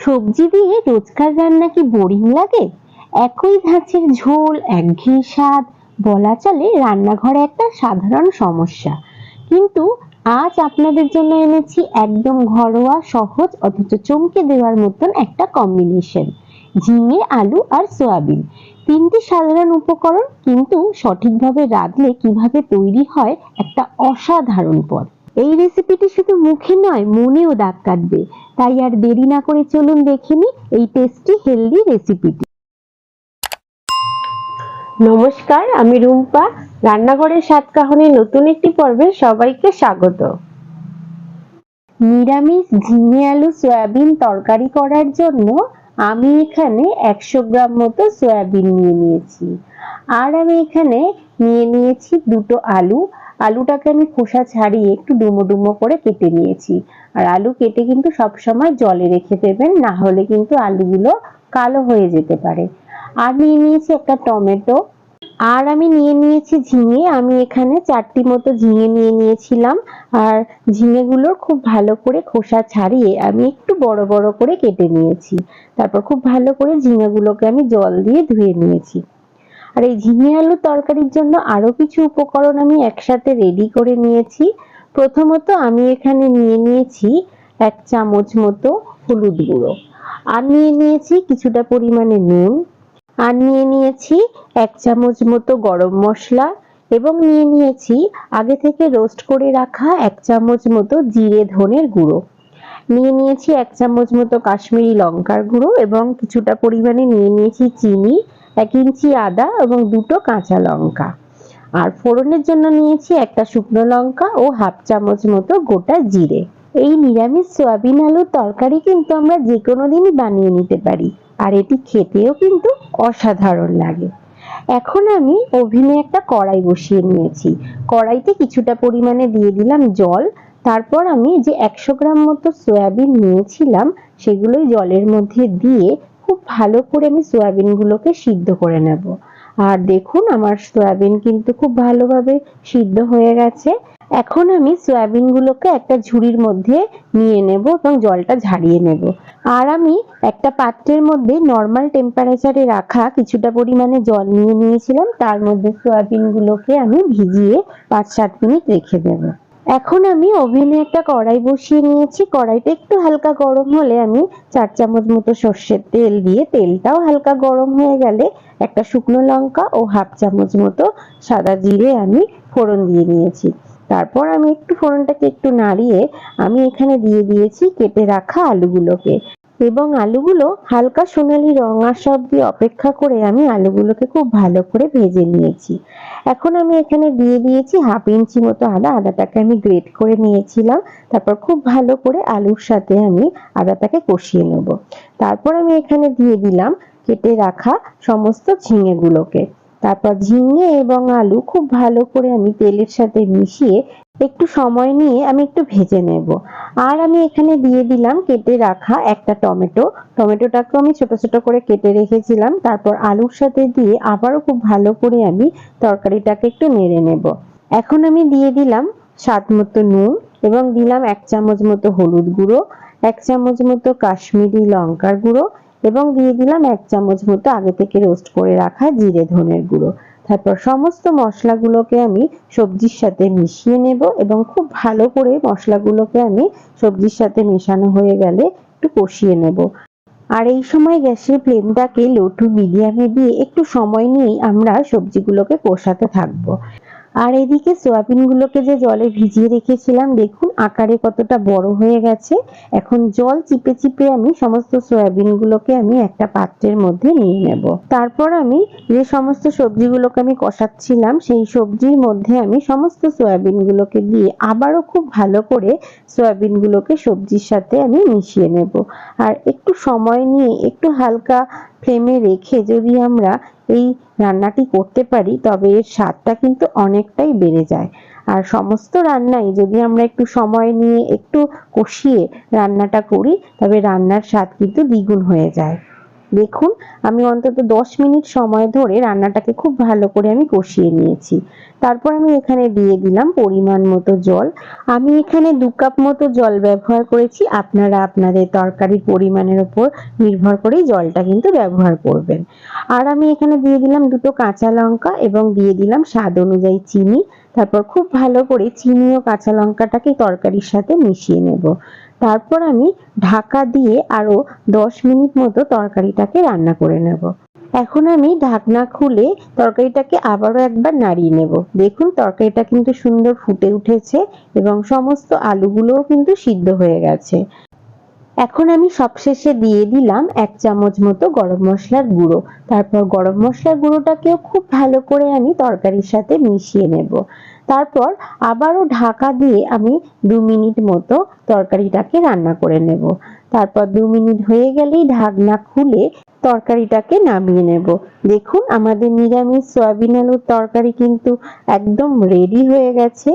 সবজি দিয়ে রোজকার রান্না কি বোরিং লাগে? একই ধাঁচের ঝোল, একঘেয়ে স্বাদ, বলা চলে রান্নাঘরে একটা সাধারণ সমস্যা। কিন্তু আজ আপনাদের জন্য এনেছি একদম ঘরোয়া, সহজ অথচ চমকে দেওয়ার মতন একটা কম্বিনেশন ঝিঙে, আলু আর সয়াবিন। তিনটি সাধারণ উপকরণ কিন্তু সঠিকভাবে রাঁধলে কীভাবে তৈরি হয় একটা অসাধারণ পদ। এই রেসিপিটি শুধু মুখে নয়, মনেও দাগ কাটবে। তাই আর দেরি না করে চলুন দেখিনি এই টেস্টি হেলদি রেসিপিটি নমস্কার, আমি রুম্পা। রান্নাঘরের স্বাদ কাহনের নতুন একটি পর্বে সবাইকে স্বাগত। নিরামিষ ঝিঙে আলু সয়াবিন তরকারি করার জন্য আমি এখানে একশো গ্রাম মতো সয়াবিন নিয়ে নিয়েছি। আর আমি এখানে নিয়ে নিয়েছি দুটো আলু। আলুটাকে আমি খোসা ছাড়িয়ে একটু ডুমো ডুমো করে কেটে নিয়েছি। আর আলু কেটে কিন্তু সবসময় জলে রেখে দেবেন, না হলে কিন্তু আলুগুলো কালো হয়ে যেতে পারে। আর নিয়ে নিয়েছি একটা টমেটো। আর আমি নিয়ে নিয়েছি ঝিঙে। আমি এখানে চারটি মতো ঝিঙে নিয়ে নিয়েছিলাম। আর ঝিঙেগুলোর খুব ভালো করে খোসা ছাড়িয়ে আমি একটু বড় বড় করে কেটে নিয়েছি। তারপর খুব ভালো করে ঝিঙেগুলোকে আমি জল দিয়ে ধুয়ে নিয়েছি। আর এই ঝিঙে আলু তরকারির জন্য আরও কিছু উপকরণ আমি একসাথে রেডি করে নিয়েছি। প্রথমত আমি এখানে নিয়ে নিয়েছি এক চামচ মতো হলুদ গুঁড়ো। আর নিয়ে নিয়েছি কিছুটা পরিমাণে নুন। আর নিয়ে নিয়েছি এক চামচ মতো গরম মশলা। এবং নিয়ে নিয়েছি আগে থেকে রোস্ট করে রাখা এক চামচ মতো জিরে ধনের গুঁড়ো। নিয়ে নিয়েছি এক চামচ মতো কাশ্মীরি লঙ্কার গুঁড়ো এবং কিছুটা পরিমাণে নিয়ে নিয়েছি চিনি, এক ইঞ্চি আদা এবং দুটো কাঁচা লঙ্কা। আর ফোড়নের জন্য নিয়েছি একটা শুকনো লঙ্কা ও হাফ চামচ মতো গোটা জিরে। এই নিরামিষ সয়াবিন আলুর তরকারি কিন্তু আমরা যে কোনো দিনই বানিয়ে নিতে পারি আর এটি খেতেও কিন্তু অসাধারণ লাগে। এখন আমি ওভেনে একটা কড়াই বসিয়ে নিয়েছি। কড়াইতে কিছুটা পরিমাণে দিয়ে দিলাম জল তারপর আমি যে একশো গ্রাম মতো সয়াবিন নিয়েছিলাম, সেগুলোই জলের মধ্যে দিয়ে খুব ভালো করে আমি সয়াবিনগুলোকে সিদ্ধ করে নেব। আর দেখুন, আমার সয়াবিন কিন্তু খুব ভালোভাবে সিদ্ধ হয়ে গেছে। এখন আমি সয়াবিনগুলোকে একটা ঝুড়ির মধ্যে নিয়ে নেব এবং জলটা ঝাড়িয়ে নেব। আর আমি একটা পাত্রের মধ্যে নর্মাল টেম্পারেচারে রাখা কিছুটা পরিমাণে জল নিয়ে নিয়েছিলাম, তার মধ্যে সয়াবিনগুলোকে আমি ভিজিয়ে পাঁচ সাত মিনিট রেখে দেব। এখন আমি ওভেনে একটা কড়াই বসিয়ে নিয়েছি। কড়াইটা একটু হালকা গরম হলে আমি চার চামচ মতো সর্ষের তেল দিয়ে তেলটাও হালকা গরম হয়ে গেলে একটা শুকনো লঙ্কা ও হাফ চামচ মতো সাদা জিরে আমি ফোড়ন দিয়ে নিয়েছি। তারপর আমি একটু ফোড়নটাকে একটু নাড়িয়ে আমি এখানে দিয়ে দিয়েছি কেটে রাখা আলুগুলোকে। এবং আলুগুলো হালকা সোনালি রং আসা অব্দি অপেক্ষা করে আমি আলুগুলোকে খুব ভালো করে ভেজে নিয়েছি। এখন আমি এখানে দিয়ে দিয়েছি হাফ ইঞ্চি মতো আদা। আদাটাকে আমি গ্রেট করে নিয়েছিলাম। তারপর খুব ভালো করে আলুর সাথে আমি আদাটাকে কষিয়ে নেব। তারপর আমি এখানে দিয়ে দিলাম কেটে রাখা সমস্ত ঝিঙেগুলোকে। তারপর ঝিঙে এবং আলু খুব ভালো করে আমি তেলের সাথে মিশিয়ে একটু সময় নিয়ে আমি একটু ভেজে নেব। আর আমি এখানে দিয়ে দিলাম কেটে রাখা একটা টমেটো। টমেটোটাকে আমি ছোট ছোট করে কেটে রেখেছিলাম। তারপর আলুর সাথে দিয়ে আবারও খুব ভালো করে আমি তরকারিটাকে একটু নেড়ে নেব। এখন আমি দিয়ে দিলাম স্বাদ মতো নুন এবং দিলাম এক চামচ মতো হলুদ গুঁড়ো, এক চামচ মতো কাশ্মীরি লঙ্কার গুঁড়ো এবং দিয়ে দিলাম এক চামচ মতো আগে থেকে রোস্ট করে রাখা জিরে ধনের গুঁড়ো। তারপর সমস্ত মশলাগুলোকে আমি সবজির সাথে মিশিয়ে নেব এবং খুব ভালো করে মশলাগুলোকে আমি সবজির সাথে মেশানো হয়ে গেলে একটু কষিয়ে নেব। আর এই সময় গ্যাসের ফ্লেমটাকে লো টু মিডিয়ামে দিয়ে একটু সময় নিয়ে আমরা সবজিগুলোকে কষাতে থাকব। আর এদিকে সয়াবিনগুলোকে যে জলে ভিজিয়ে রেখেছিলাম, দেখুন আকারে কতটা বড় হয়ে গেছে। এখন জল চিপে চিপে আমি সমস্ত সয়াবিনগুলোকে আমি একটা পাত্রের মধ্যে নিয়ে নেব। তারপর আমি যে সমস্ত সবজিগুলোকে আমি কষাচ্ছিলাম, সেই সবজির মধ্যে আমি সমস্ত সয়াবিনগুলোকে দিয়ে আবারও খুব ভালো করে সয়াবিনগুলোকে সবজির সাথে আমি মিশিয়ে নেব। আর একটু সময় নিয়ে একটু হালকা ফ্লেমে রেখে যদি আমরা এই রান্নাটি করতে পারি, তবে এর স্বাদটা কিন্তু অনেকটাই বেড়ে যায়। আর সমস্ত রান্নাই যদি আমরা একটু সময় নিয়ে একটু কষিয়ে রান্নাটা করি, তবে রান্নার স্বাদ কিন্তু দ্বিগুণ হয়ে যায়। দেখুন, আমি অন্তত দশ মিনিট সময় ধরে রান্নাটাকে খুব ভালো করে আমি কষিয়ে নিয়েছি। তারপর আমি এখানে দিয়ে দিলাম পরিমাণ মতো জল। আমি এখানে দু কাপ মতো জল ব্যবহার করেছি। আপনারা আপনাদের তরকারির পরিমাণের ওপর নির্ভর করেই জলটা কিন্তু ব্যবহার করবেন। আর আমি এখানে দিয়ে দিলাম দুটো কাঁচা লঙ্কা এবং দিয়ে দিলাম স্বাদ অনুযায়ী চিনি। তারপর খুব ভালো করে চিনি ও কাঁচা লঙ্কাটাকে তরকারির সাথে মিশিয়ে নেব। তারপর আমি ঢাকা দিয়ে আরও দশ মিনিট মতো তরকারিটাকে রান্না করে নেব। এখন আমি ঢাকনা খুলে তরকারিটাকে আবারও একবার নাড়িয়ে নেব। দেখুন, তরকারিটা কিন্তু সুন্দর ফুটে উঠেছে এবং সমস্ত আলুগুলোও কিন্তু সিদ্ধ হয়ে গেছে। এখন আমি সবশেষে দিয়ে দিলাম এক চামচ মতো গরম মশলার গুঁড়ো। তারপর গরম মশলার গুঁড়োটাকেও খুব ভালো করে আমি তরকারির সাথে মিশিয়ে নেব। তারপর আবারও ঢাকা দিয়ে আমি দু মিনিট মতো তরকারিটাকে রান্না করে নেব। তারপর দু মিনিট হয়ে গেলেই ঢাকনা খুলে তরকারিটাকে নামিয়ে নেব। দেখুন, আমাদের নিরামিষ সয়াবিন আলুর তরকারি কিন্তু একদম রেডি হয়ে গেছে।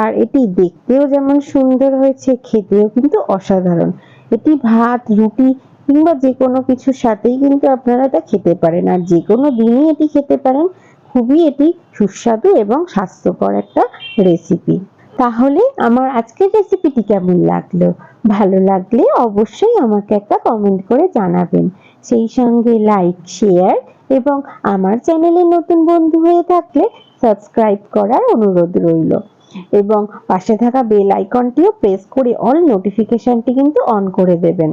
আর এটি দেখতেও যেমন সুন্দর হয়েছে, খেতেও কিন্তু অসাধারণ। এটি ভাত, রুটি কিংবা যে কোনো কিছুর সাথেই কিন্তু আপনারা এটা খেতে পারেন। আর যে কোনো দিনই এটি খেতে পারেন। খুবই এটি সুস্বাদু এবং স্বাস্থ্যকর একটা রেসিপি তাহলে আমার আজকের রেসিপিটি কেমন লাগল? ভালো লাগলে অবশ্যই আমাকে একটা কমেন্ট করে জানাবেন। সেই সঙ্গে লাইক শেয়ার এবং আমার চ্যানেলে নতুন বন্ধু হয়ে থাকলে সাবস্ক্রাইব করার অনুরোধ রইল। এবং পাশে থাকা বেল আইকনটিও প্রেস করে অল নোটিফিকেশনটি কিন্তু অন করে দেবেন।